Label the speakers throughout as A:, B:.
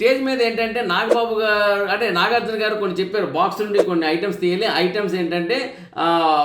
A: Stage మీద ఏంటంటే నాగబాబు గారు అంటే నాగార్జున గారు కొన్ని చెప్పారు. బాక్స్ నుండి కొన్ని ఐటమ్స్ తీయాలి. ఐటమ్స్ ఏంటంటే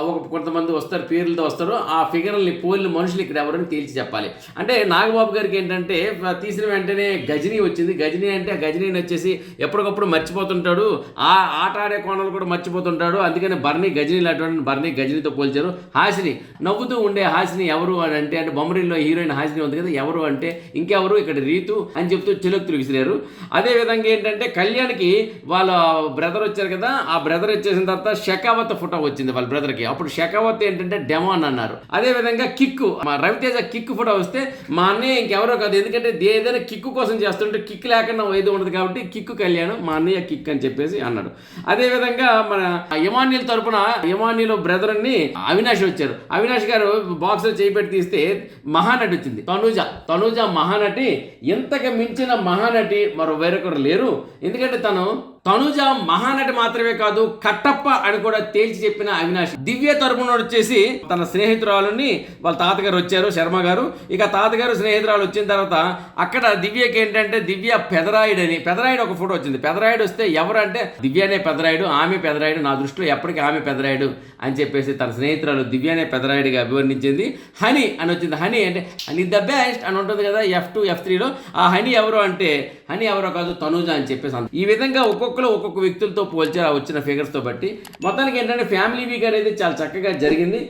A: ఒక కొంతమంది వస్తారు పేర్లతో వస్తారు. ఆ ఫిగర్ని పోలిన మనుషులు ఇక్కడ ఎవరని తేల్చి చెప్పాలి. అంటే నాగబాబు గారికి ఏంటంటే తీసిన వెంటనే గజనీ వచ్చింది. గజనీ అంటే ఆ గజనీని వచ్చేసి ఎప్పటికప్పుడు మర్చిపోతుంటాడు. ఆ ఆట ఆడే కోణాలు కూడా మర్చిపోతుంటాడు. అందుకని బర్నీ గజనీ లాంటి బర్నీ గజనీతో పోల్చారు. హాసిని నవ్వుతూ ఉండే హాసిని ఎవరు అని అంటే అంటే బొమ్మరిలో హీరోయిన్ హాసిని ఉంది కదా ఎవరు అంటే ఇంకెవరు? ఇక్కడ రీతు అని చెప్తూ చిలుక్తులు విసిరారు. అదే విధంగా ఏంటంటే కళ్యాణ్కి వాళ్ళ బ్రదర్ వచ్చారు కదా ఆ బ్రదర్ వచ్చేసిన తర్వాత షకావత్ ఫోటో వచ్చింది వాళ్ళ బ్రదర్కి. అప్పుడు షకావత్ ఏంటంటే డెమాన్ అన్నారు. అదే విధంగా కిక్కు మా రవితేజ కిక్ ఫోటో వస్తే మా అన్నయ్య ఇంకెవరో కాదు ఎందుకంటే ఏదైనా కిక్కు కోసం చేస్తుంటే కిక్ లేకుండా ఏది ఉండదు కాబట్టి కిక్కు కళ్యాణ్ మా అన్నయ్య కిక్ అని చెప్పేసి అన్నాడు. అదేవిధంగా మన యమాన్యుల తరపున యమాన్యుల బ్రదర్ని అవినాష్ వచ్చారు. అవినాష్ గారు బాక్స్లో చేయిపెట్టి తీస్తే మహానటి వచ్చింది. తనుజ తనుజ మహానటి ఎంతగా మించిన మహానటి మరో వేరొకరు లేరు. ఎందుకంటే తను తనుజ మహానటి మాత్రమే కాదు కట్టప్ప అని కూడా తేల్చి చెప్పిన అవినాష్. దివ్య తరపున వచ్చేసి తన స్నేహితురాలని వాళ్ళ తాతగారు వచ్చారు శర్మ గారు. ఇక తాతగారు స్నేహితురాలు వచ్చిన తర్వాత అక్కడ దివ్యకి ఏంటంటే దివ్య పెదరాయుడు అని పెదరాయుడు ఒక ఫోటో వచ్చింది. పెదరాయుడు వస్తే ఎవరు అంటే దివ్యనే పెదరాయుడు ఆమె పెదరాయుడు నా దృష్టిలో ఎప్పటికీ ఆమె పెదరాయుడు అని చెప్పేసి తన స్నేహితురాలు దివ్యనే పెదరాయుడిగా అభివర్ణించింది. హనీ అని వచ్చింది. హనీ అంటే హనీ ద బెస్ట్ అని ఉంటుంది కదా ఎఫ్ టూ ఎఫ్ త్రీలో ఆ హనీ ఎవరు అంటే హనీ ఎవరో కాదు తనూజ అని చెప్పేసి ఈ విధంగా ఒక్కొక్క ఒక్కొక్కరు ఒక్కొక్క వ్యక్తులతో పోల్చారు ఆ వచ్చిన ఫిగర్స్తో బట్టి. మొత్తానికి ఏంటంటే ఫ్యామిలీ వీక్ అనేది చాలా చక్కగా జరిగింది.